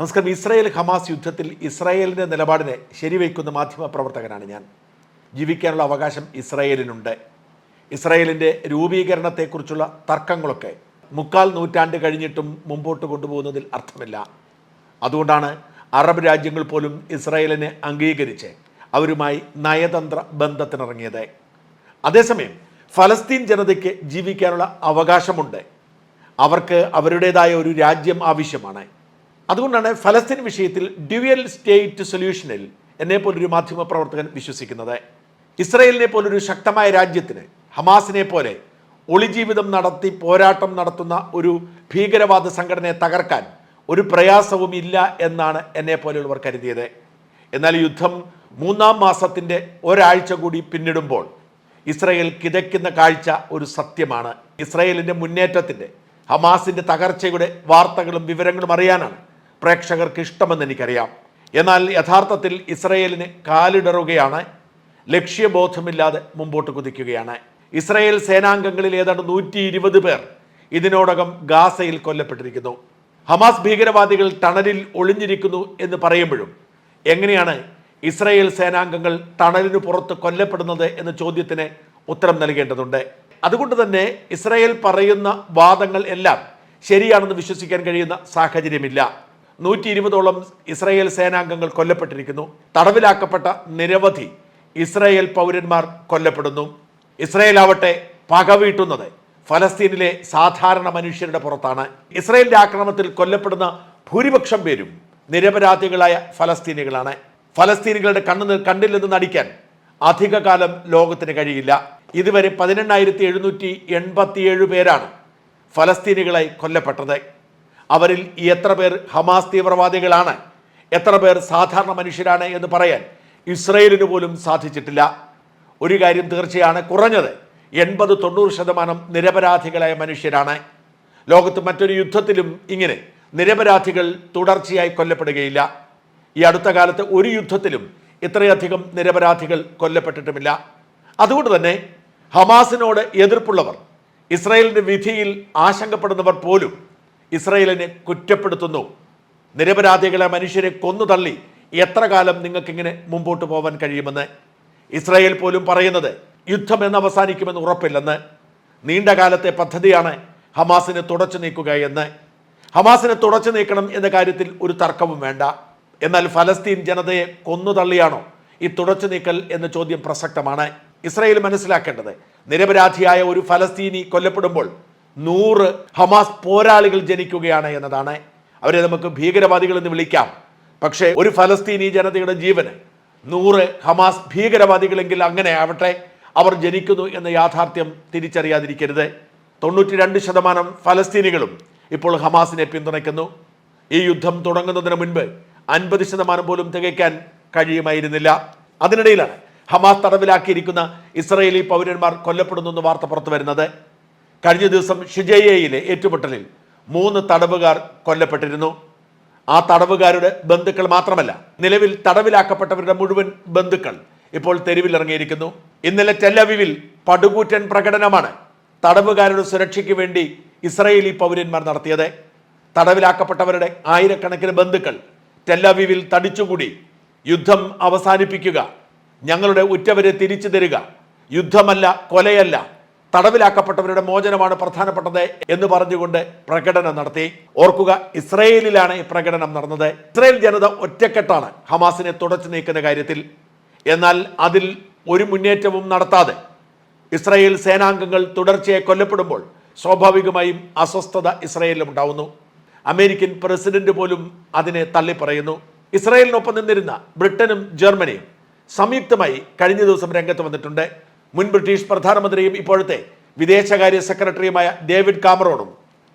നമസ്കാരം. Israel Hamas യുദ്ധത്തിൽ ഇസ്രായേലിന്റെ നിലപാടിനെ ശരിവയ്ക്കുന്ന മാധ്യമ പ്രവർത്തകനാണ് ഞാൻ. ജീവിക്കാനുള്ള അവകാശം ഇസ്രായേലിനുണ്ട്. ഇസ്രായേലിന്റെ രൂപീകരണത്തെക്കുറിച്ചുള്ള തർക്കങ്ങളൊക്കെ മുക്കാൽ നൂറ്റാണ്ട് കഴിഞ്ഞിട്ടും മുമ്പോട്ട് കൊണ്ടുപോകുന്നതിൽ അർത്ഥമില്ല. അതുകൊണ്ടാണ് അറബ് രാജ്യങ്ങൾ പോലും ഇസ്രായേലിനെ അംഗീകരിച്ച് അവരുമായി നയതന്ത്ര ബന്ധത്തിനിറങ്ങിയത്. അതേസമയം ഫലസ്തീൻ ജനതയ്ക്ക് ജീവിക്കാനുള്ള അവകാശമുണ്ട്. അവർക്ക് അവരുടേതായ ഒരു രാജ്യം ആവശ്യമാണ്. അതുകൊണ്ടാണ് ഫലസ്തീൻ വിഷയത്തിൽ ഡ്യുവൽ സ്റ്റേറ്റ് സൊല്യൂഷനിൽ എന്നെ പോലൊരു മാധ്യമ പ്രവർത്തകൻ വിശ്വസിക്കുന്നത്. ഇസ്രയേലിനെ പോലൊരു ശക്തമായ രാജ്യത്തിന് ഹമാസിനെ പോലെ ഒളിജീവിതം നടത്തി പോരാട്ടം നടത്തുന്ന ഒരു ഭീകരവാദ സംഘടനയെ തകർക്കാൻ ഒരു പ്രയാസവും ഇല്ല എന്നാണ് എന്നെ പോലെയുള്ളവർ കരുതിയത്. എന്നാൽ യുദ്ധം മൂന്നാം മാസത്തിന്റെ ഒരാഴ്ച കൂടി പിന്നിടുമ്പോൾ ഇസ്രയേൽ കിതയ്ക്കുന്ന കാഴ്ച ഒരു സത്യമാണ്. ഇസ്രയേലിന്റെ മുന്നേറ്റത്തിന്റെ ഹമാസിന്റെ തകർച്ചയുടെ വാർത്തകളും വിവരങ്ങളും അറിയാനാണ് പ്രേക്ഷകർക്ക് ഇഷ്ടമെന്ന് എനിക്കറിയാം. എന്നാൽ യഥാർത്ഥത്തിൽ ഇസ്രയേലിന് കാലിടറുകയാണ് ലക്ഷ്യബോധമില്ലാതെ മുമ്പോട്ട് കുതിക്കുകയാണ്. ഇസ്രയേൽ സേനാംഗങ്ങളിൽ ഏതാണ്ട് നൂറ്റി ഇരുപത് പേർ ഇതിനോടകം ഗാസയിൽ കൊല്ലപ്പെട്ടിരിക്കുന്നു. ഹമാസ് ഭീകരവാദികൾ ടണലിൽ ഒളിഞ്ഞിരിക്കുന്നു എന്ന് പറയുമ്പോഴും എങ്ങനെയാണ് ഇസ്രയേൽ സേനാംഗങ്ങൾ ടണലിന് പുറത്ത് കൊല്ലപ്പെടുന്നത് എന്ന ചോദ്യത്തിന് ഉത്തരം നൽകേണ്ടതുണ്ട്. അതുകൊണ്ട് തന്നെ ഇസ്രയേൽ പറയുന്ന വാദങ്ങൾ എല്ലാം ശരിയാണെന്ന് വിശ്വസിക്കാൻ കഴിയുന്ന സാഹചര്യമില്ല. നൂറ്റി ഇരുപതോളം ഇസ്രയേൽ സേനാംഗങ്ങൾ കൊല്ലപ്പെട്ടിരിക്കുന്നു. തടവിലാക്കപ്പെട്ട നിരവധി ഇസ്രയേൽ പൗരന്മാർ കൊല്ലപ്പെടുന്നു. ഇസ്രയേൽ ആവട്ടെ പകവീട്ടുന്നത് ഫലസ്തീനിലെ സാധാരണ മനുഷ്യരുടെ പുറത്താണ്. ഇസ്രയേലിന്റെ ആക്രമണത്തിൽ കൊല്ലപ്പെടുന്ന ഭൂരിപക്ഷം പേരും നിരപരാധികളായ ഫലസ്തീനികളാണ്. ഫലസ്തീനികളുടെ കണ്ണു കണ്ടില്ലെന്ന് നടിക്കാൻ അധികകാലം ലോകത്തിന് കഴിയില്ല. ഇതുവരെ പതിനെണ്ണായിരത്തി എഴുന്നൂറ്റി എൺപത്തിയേഴ് പേരാണ് ഫലസ്തീനികളായി കൊല്ലപ്പെട്ടത്. അവരിൽ എത്ര പേർ ഹമാസ് തീവ്രവാദികളാണ് എത്ര പേർ സാധാരണ മനുഷ്യരാണ് എന്ന് പറയാൻ ഇസ്രയേലിന് പോലും സാധിച്ചിട്ടില്ല. ഒരു കാര്യം തീർച്ചയാണ് കുറഞ്ഞത് എൺപത് തൊണ്ണൂറ് ശതമാനം നിരപരാധികളായ മനുഷ്യരാണ്. ലോകത്ത് മറ്റൊരു യുദ്ധത്തിലും ഇങ്ങനെ നിരപരാധികൾ തുടർച്ചയായി കൊല്ലപ്പെടുകയില്ല. ഈ അടുത്ത കാലത്ത് ഒരു യുദ്ധത്തിലും ഇത്രയധികം നിരപരാധികൾ കൊല്ലപ്പെട്ടിട്ടുമില്ല. അതുകൊണ്ട് തന്നെ ഹമാസിനോട് എതിർപ്പുള്ളവർ ഇസ്രയേലിന്റെ വിധിയിൽ ആശങ്കപ്പെടുന്നവർ പോലും ഇസ്രായേലിനെ കുറ്റപ്പെടുത്തുന്നു. നിരപരാധികളെ മനുഷ്യരെ കൊന്നു തള്ളി. എത്ര കാലം നിങ്ങൾക്കിങ്ങനെ മുമ്പോട്ട് പോകാൻ കഴിയുമെന്ന്? ഇസ്രായേൽ പോലും പറയുന്നത് യുദ്ധം എന്ന് അവസാനിക്കുമെന്ന് ഉറപ്പില്ലെന്ന്. നീണ്ട കാലത്തെ പദ്ധതിയാണ് ഹമാസിനെ തുടച്ചു നീക്കുക എന്ന്. ഹമാസിനെ തുടച്ചു നീക്കണം എന്ന കാര്യത്തിൽ ഒരു തർക്കവും വേണ്ട. എന്നാൽ ഫലസ്തീൻ ജനതയെ കൊന്നു തള്ളിയാണോ ഈ തുടച്ചു നീക്കൽ എന്ന ചോദ്യം പ്രസക്തമാണ്. ഇസ്രായേൽ മനസ്സിലാക്കേണ്ടത് നിരപരാധിയായ ഒരു ഫലസ്തീനി കൊല്ലപ്പെടുമ്പോൾ നൂറ് ഹമാസ് പോരാളികൾ ജനിക്കുകയാണ് എന്നതാണ്. അവരെ നമുക്ക് ഭീകരവാദികൾ എന്ന് വിളിക്കാം. പക്ഷേ ഒരു ഫലസ്തീനി ജനതയുടെ ജീവന് നൂറ് ഹമാസ് ഭീകരവാദികളെങ്കിൽ അങ്ങനെ ആവട്ടെ അവർ ജനിക്കുന്നു എന്ന യാഥാർത്ഥ്യം തിരിച്ചറിയാതിരിക്കരുത്. തൊണ്ണൂറ്റി രണ്ട് ശതമാനം ഫലസ്തീനികളും ഇപ്പോൾ ഹമാസിനെ പിന്തുണയ്ക്കുന്നു. ഈ യുദ്ധം തുടങ്ങുന്നതിന് മുൻപ് അൻപത് ശതമാനം പോലും തികയ്ക്കാൻ കഴിയുമായിരുന്നില്ല. അതിനിടയിലാണ് ഹമാസ് തടവിലാക്കിയിരിക്കുന്ന ഇസ്രയേലി പൗരന്മാർ കൊല്ലപ്പെടുന്നു എന്ന് വാർത്ത പുറത്തു വരുന്നത് കഴിഞ്ഞ ദിവസം ഷിജയയിലെ ഏറ്റുമുട്ടലിൽ മൂന്ന് തടവുകാർ കൊല്ലപ്പെട്ടിരുന്നു. ആ തടവുകാരുടെ ബന്ധുക്കൾ മാത്രമല്ല നിലവിൽ തടവിലാക്കപ്പെട്ടവരുടെ മുഴുവൻ ബന്ധുക്കൾ ഇപ്പോൾ തെരുവിലിറങ്ങിയിരിക്കുന്നു. ഇന്നലെ ടെല്ലവിവിൽ പടുകൂറ്റൻ പ്രകടനമാണ് തടവുകാരുടെ സുരക്ഷയ്ക്ക് വേണ്ടി ഇസ്രയേലി പൗരന്മാർ നടത്തിയത്. തടവിലാക്കപ്പെട്ടവരുടെ ആയിരക്കണക്കിന് ബന്ധുക്കൾ ടെല്ലവിവിൽ തടിച്ചുകൂടി യുദ്ധം അവസാനിപ്പിക്കുക ഞങ്ങളുടെ ഉറ്റവരെ തിരിച്ചു തരിക യുദ്ധമല്ല കൊലയല്ല തടവിലാക്കപ്പെട്ടവരുടെ മോചനമാണ് പ്രധാനപ്പെട്ടത് എന്ന് പറഞ്ഞുകൊണ്ട് പ്രകടനം നടത്തി. ഓർക്കുക ഇസ്രയേലിലാണ് ഈ പ്രകടനം നടന്നത്. ഇസ്രയേൽ ജനത ഒറ്റക്കെട്ടാണ് ഹമാസിനെ തുടച്ചു നീക്കുന്ന കാര്യത്തിൽ. എന്നാൽ അതിൽ ഒരു മുന്നേറ്റവും നടത്താതെ ഇസ്രയേൽ സേനാംഗങ്ങൾ തുടർച്ചയായി കൊല്ലപ്പെടുമ്പോൾ സ്വാഭാവികമായും അസ്വസ്ഥത ഇസ്രയേലിലും ഉണ്ടാവുന്നു. അമേരിക്കൻ പ്രസിഡന്റ് പോലും അതിനെ തള്ളിപ്പറയുന്നു. ഇസ്രയേലിനൊപ്പം നിന്നിരുന്ന ബ്രിട്ടനും ജർമ്മനിയും സംയുക്തമായി കഴിഞ്ഞ ദിവസം രംഗത്ത് വന്നിട്ടുണ്ട്. മുൻ ബ്രിട്ടീഷ് പ്രധാനമന്ത്രിയും ഇപ്പോഴത്തെ വിദേശകാര്യ സെക്രട്ടറിയുമായ ഡേവിഡ് കാമറോണും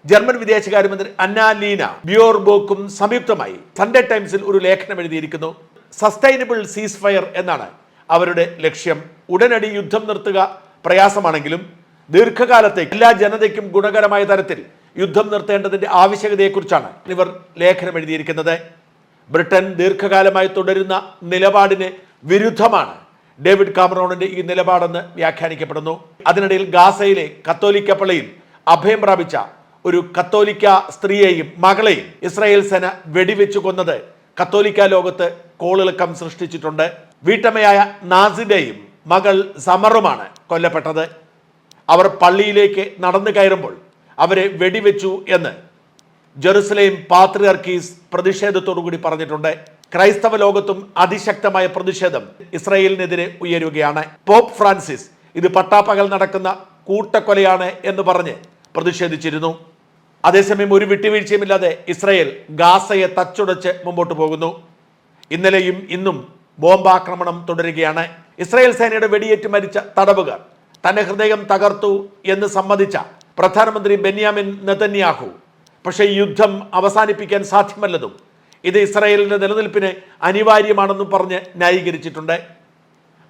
ജർമ്മൻ വിദേശകാര്യമന്ത്രി അന്നാലീന ബിയോർബോക്കും സംയുക്തമായി സൺഡേ ടൈംസിൽ ഒരു ലേഖനം എഴുതിയിരിക്കുന്നു. സസ്റ്റൈനബിൾ സീസ് ഫയർ എന്നാണ് അവരുടെ ലക്ഷ്യം. ഉടനടി യുദ്ധം നിർത്തുക പ്രയാസമാണെങ്കിലും ദീർഘകാലത്തേക്ക് എല്ലാ ജനതയ്ക്കും ഗുണകരമായ തരത്തിൽ യുദ്ധം നിർത്തേണ്ടതിന്റെ ആവശ്യകതയെക്കുറിച്ചാണ് ഇവർ ലേഖനം എഴുതിയിരിക്കുന്നത്. ബ്രിട്ടൻ ദീർഘകാലമായി തുടരുന്ന നിലപാടിന് വിരുദ്ധമാണ് ഡേവിഡ് കാമറോണിന്റെ ഈ നിലപാടെന്ന് വ്യാഖ്യാനിക്കപ്പെടുന്നു. അതിനിടയിൽ ഗാസയിലെ കത്തോലിക്ക പള്ളിയിൽ അഭയം പ്രാപിച്ച ഒരു കത്തോലിക്ക സ്ത്രീയെയും മകളെയും ഇസ്രായേൽ സേന വെടിവെച്ചു കൊന്നത് കത്തോലിക്ക ലോകത്ത് കോളിളക്കം സൃഷ്ടിച്ചിട്ടുണ്ട്. വീട്ടമ്മയായ നാസിന്റെയും മകൾ സമറുമാണ് കൊല്ലപ്പെട്ടത്. അവർ പള്ളിയിലേക്ക് നടന്നു കയറുമ്പോൾ അവരെ വെടിവെച്ചു എന്ന് ജെറുസലേം പാത്രിയർക്കീസ് പ്രതിഷേധത്തോടുകൂടി പറഞ്ഞിട്ടുണ്ട്. ക്രൈസ്തവ ലോകത്തും അതിശക്തമായ പ്രതിഷേധം ഇസ്രായേലിനെതിരെ ഉയരുകയാണ്. പോപ്പ് ഫ്രാൻസിസ് ഇത് പട്ടാപ്പകൽ നടക്കുന്ന കൂട്ടക്കൊലയാണ് എന്ന് പറഞ്ഞ് പ്രതിഷേധിച്ചിരുന്നു. അതേസമയം ഒരു വിട്ടുവീഴ്ചയുമില്ലാതെ ഇസ്രായേൽ ഗാസയെ തച്ചുടച്ച് മുമ്പോട്ട് പോകുന്നു. ഇന്നലെയും ഇന്നും ബോംബാക്രമണം തുടരുകയാണ്. ഇസ്രായേൽ സേനയുടെ വെടിയേറ്റ് മരിച്ച തടവുകാർ തന്റെ ഹൃദയം തകർത്തു എന്ന് സമ്മതിച്ച പ്രധാനമന്ത്രി ബെന്യാമിൻ നെതന്യാഹു. പക്ഷേ യുദ്ധം അവസാനിപ്പിക്കാൻ സാധ്യമല്ലെന്നും ഇത് ഇസ്രായേലിന്റെ നിലനിൽപ്പിന് അനിവാര്യമാണെന്നും പറഞ്ഞ് ന്യായീകരിച്ചിട്ടുണ്ട്.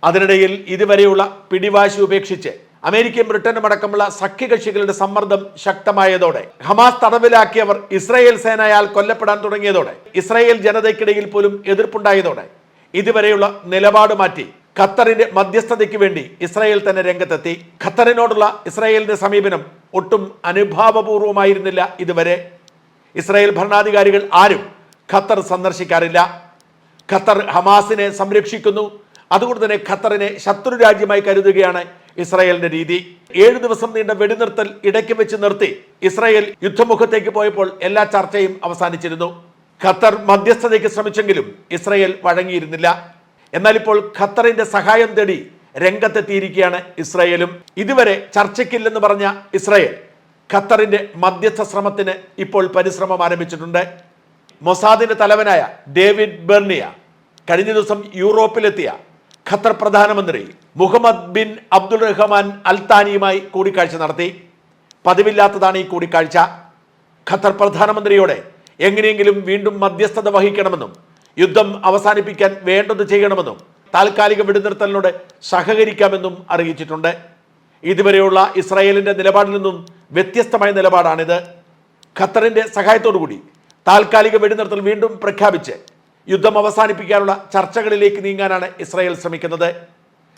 അതിനിടയിൽ ഇതുവരെയുള്ള പിടിവാശി ഉപേക്ഷിച്ച് അമേരിക്കയും ബ്രിട്ടനും അടക്കമുള്ള സഖ്യകക്ഷികളുടെ സമ്മർദ്ദം ശക്തമായതോടെ ഹമാസ് തടവിലാക്കിയവർ ഇസ്രായേൽ സേനയാൽ കൊല്ലപ്പെടാൻ തുടങ്ങിയതോടെ ഇസ്രായേൽ ജനതയ്ക്കിടയിൽ പോലും എതിർപ്പുണ്ടായതോടെ ഇതുവരെയുള്ള നിലപാട് മാറ്റി ഖത്തറിന്റെ മധ്യസ്ഥതയ്ക്ക് വേണ്ടി ഇസ്രായേൽ തന്നെ രംഗത്തെത്തി. ഖത്തറിനോടുള്ള ഇസ്രായേലിന്റെ സമീപനം ഒട്ടും അനുഭാവപൂർവമായിരുന്നില്ല ഇതുവരെ. ഇസ്രായേൽ ഭരണാധികാരികൾ ആരും ഖത്തർ സന്ദർശിക്കാറില്ല. ഖത്തർ ഹമാസിനെ സംരക്ഷിക്കുന്നു. അതുകൊണ്ട് തന്നെ ഖത്തറിനെ ശത്രു രാജ്യമായി കരുതുകയാണ് ഇസ്രായേലിന്റെ രീതി. ഏഴു ദിവസം നീണ്ട വെടിനിർത്തൽ ഇടയ്ക്ക് വെച്ച് നിർത്തി ഇസ്രായേൽ യുദ്ധമുഖത്തേക്ക് പോയപ്പോൾ എല്ലാ ചർച്ചയും അവസാനിച്ചിരുന്നു. ഖത്തർ മധ്യസ്ഥതയ്ക്ക് ശ്രമിച്ചെങ്കിലും ഇസ്രായേൽ വഴങ്ങിയിരുന്നില്ല. എന്നാൽ ഇപ്പോൾ ഖത്തറിന്റെ സഹായം തേടി രംഗത്തെത്തിയിരിക്കുകയാണ് ഇസ്രായേലും. ഇതുവരെ ചർച്ചയ്ക്കില്ലെന്ന് പറഞ്ഞ ഇസ്രായേൽ ഖത്തറിന്റെ മധ്യസ്ഥ ശ്രമത്തിന് ഇപ്പോൾ പരിശ്രമം ആരംഭിച്ചിട്ടുണ്ട്. മൊസാദിന്റെ തലവനായ ഡേവിഡ് ബെർണിയ കഴിഞ്ഞ ദിവസം യൂറോപ്പിലെത്തിയ ഖത്തർ പ്രധാനമന്ത്രി മുഹമ്മദ് ബിൻ അബ്ദുൾ റഹ്മാൻ അൽത്താനിയുമായി കൂടിക്കാഴ്ച നടത്തി. പതിവില്ലാത്തതാണ് ഈ കൂടിക്കാഴ്ച. ഖത്തർ പ്രധാനമന്ത്രിയോടെ എങ്ങനെയെങ്കിലും വീണ്ടും മധ്യസ്ഥത വഹിക്കണമെന്നും യുദ്ധം അവസാനിപ്പിക്കാൻ വേണ്ടത് ചെയ്യണമെന്നും താൽക്കാലിക വെടിനിർത്തലിനോട് സഹകരിക്കാമെന്നും അറിയിച്ചിട്ടുണ്ട്. ഇതുവരെയുള്ള ഇസ്രായേലിന്റെ നിലപാടിൽ നിന്നും വ്യത്യസ്തമായ നിലപാടാണിത്. ഖത്തറിന്റെ സഹായത്തോടുകൂടി താൽക്കാലിക വെടിനിർത്തൽ വീണ്ടും പ്രഖ്യാപിച്ച് യുദ്ധം അവസാനിപ്പിക്കാനുള്ള ചർച്ചകളിലേക്ക് നീങ്ങാനാണ് ഇസ്രായേൽ ശ്രമിക്കുന്നത്.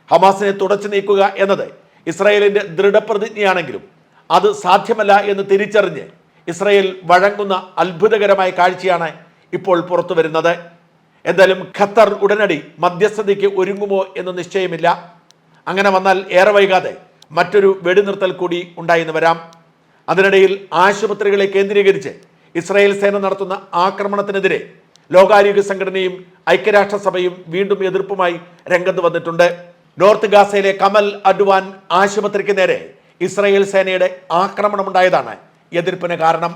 ഹമാസിനെ തുടച്ചു നീക്കുക എന്നത് ഇസ്രായേലിന്റെ ദൃഢപ്രതിജ്ഞയാണെങ്കിലും അത് സാധ്യമല്ല എന്ന് തിരിച്ചറിഞ്ഞ് ഇസ്രായേൽ വഴങ്ങുന്ന അത്ഭുതകരമായ കാഴ്ചയാണ് ഇപ്പോൾ പുറത്തു വരുന്നത്. എന്തായാലും ഖത്തർ ഉടനടി മധ്യസ്ഥതയ്ക്ക് ഒരുങ്ങുമോ എന്ന് നിശ്ചയമില്ല. അങ്ങനെ വന്നാൽ ഏറെ വൈകാതെ മറ്റൊരു വെടിനിർത്തൽ കൂടി ഉണ്ടായിരുന്നു വരാം. അതിനിടയിൽ ആശുപത്രികളെ കേന്ദ്രീകരിച്ച് ഇസ്രായേൽ സേന നടത്തുന്ന ആക്രമണത്തിനെതിരെ ലോകാരോഗ്യ സംഘടനയും ഐക്യരാഷ്ട്രസഭയും വീണ്ടും എതിർപ്പുമായി രംഗത്ത് വന്നിട്ടുണ്ട്. നോർത്ത് ഗാസയിലെ കമൽ അഡ്വാൻ ആശുപത്രിക്ക് നേരെ ഇസ്രായേൽ സേനയുടെ ആക്രമണമുണ്ടായതാണ് എതിർപ്പിന് കാരണം.